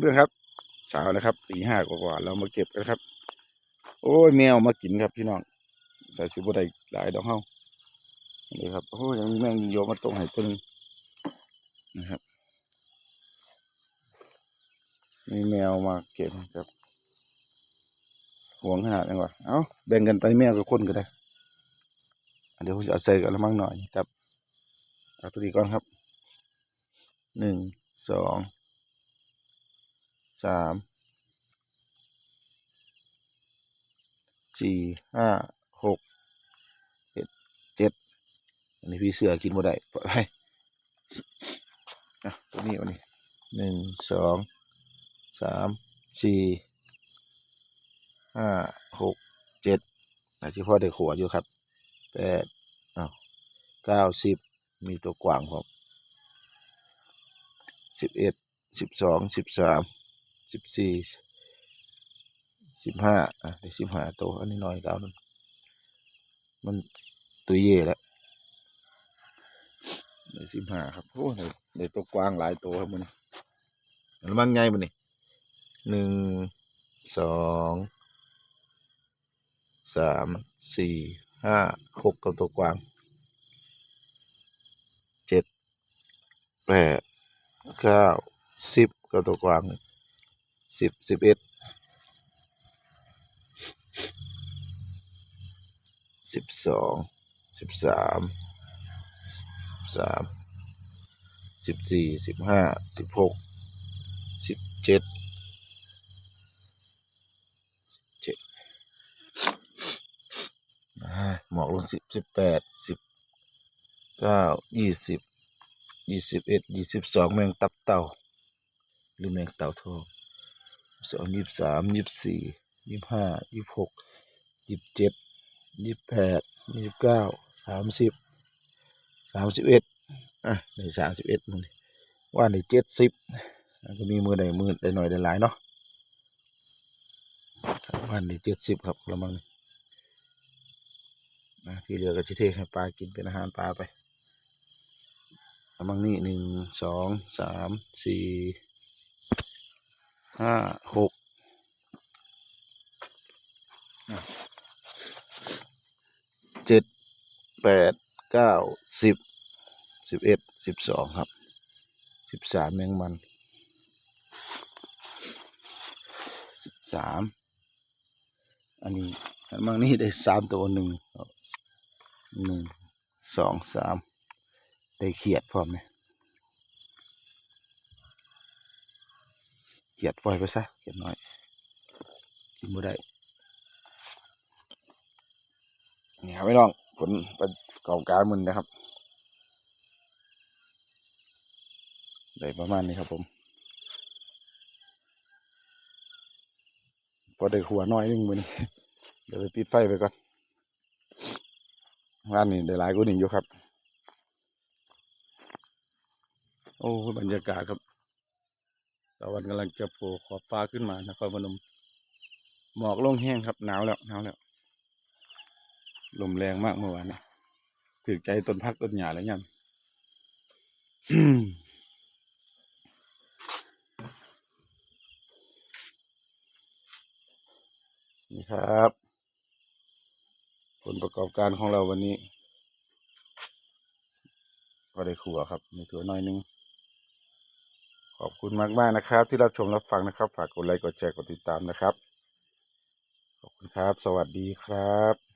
เพื่อนๆครับเช้านะครับตีห้ากว่าๆเรามาเก็บกันครับ โอ้ยแมวมากินครับพี่น้องใส่สิบได้หลายดอกเฮานี่ครับโอ้ยยังมีแมงโยมาตรงให้ตัวนึงนะครับ มีแมวมาเก็บครับห่วงขนาดนี้วะเอ้าแบ่งกันไปแมวกับคนก็ได้เดี๋ยวผมจะเอาใส่กันละมั่งหน่อยครับเอาตัวนี้ก่อนครับหนึ่งสอง สามสี่ห้าหกเจ็ดเจ็ดอันนี้พี่เสือกินบ่ได้ปล่อยไปอะตัวนี้วันนี้หนึ่งสองสามสี่ห้าหกเจ็ดอาชีพพ่อได้ขวดอยู่ครับแปดอ้าวเก้าสิบมีตัวกว้างครับสิบเอ็ดสิบสองสิบสาม สิบสี่สิบห้าอะได้สิบห้าตัวอันนี้น้อยเก้านึงมันตัวเย่แล้วได้สิบห้าครับโอ้ได้ได้ตัวกว้างหลายตัวครับมันมันมั่งไงมันนี่หนึ่งสองสามสี่ห้าหกกับตัวกว้างเจ็ดแปดเก้าสิบกับตัวกว้าง สิบสิบเอ็ดสิบสองสิบสามสิบสามสิบสี่สิบห้าสิบหกสิบเจ็ดเจ็ดหมอกลงสิบสิบแปดสิบเก้ายี่สิบยี่สิบเอ็ดยี่สิบสองแมงตับเต่า หรือแมงเต่าทอง สองยี่สิบสามยี่สิบสี่ยี่สิบห้ายี่สิบหกยี่สิบเจ็ดยี่สิบแปดยี่สิบเก้าสามสิบสามสิบเอ็ดอะในสามสิบเอ็ดมือว่าในเจ็ดสิบก็มีมือใดมือใดหน่อยใดหลายเนาะวันในเจ็ดสิบครับละมังนะที่เหลือก็จะเทให้ปลากินเป็นอาหารปลาไปกำลังนี่หนึ่งสองสามสี่ ห้าหกอะเจ็ดแปดเก้าสิบสิบเอ็ดสิบสองครับสิบสามแมงมันสิบสามอันนี้กำลังนี่ได้สามตัวหนึ่งหนึ่งสองสามได้เขียดพร้อมไหม เขียดปล่อยไปซะเขียดน้อย กินบ่ได้นี่ครับพี่น้องผลประกอบกามันนะครับได้ประมาณนี้ครับผมพอได้ขัวน้อยนึงมือนี้เดี๋ยวไปปิดไฟไปก่อนงานนี่ได้หลายกว่านี้อยู่ครับ โอ้บรรยากาศครับ ตะวันกำลังจะโผล่ขอบฟ้าขึ้นมานครพนมหมอกลงแห้งครับหนาวแล้วหนาวแล้วลมแรงมากเมื่อวานนี้ถือใจต้นพักต้นหญ้าแล้วยังนี่ครับ ผลประกอบการของเราวันนี้ ก็ได้ขัวครับมีถั่วน้อยหนึง ขอบคุณมากมากนะครับ ที่รับชมรับฟังนะครับ ฝากกดไลค์กดแชร์กดติดตามนะครับ ขอบคุณครับ สวัสดีครับ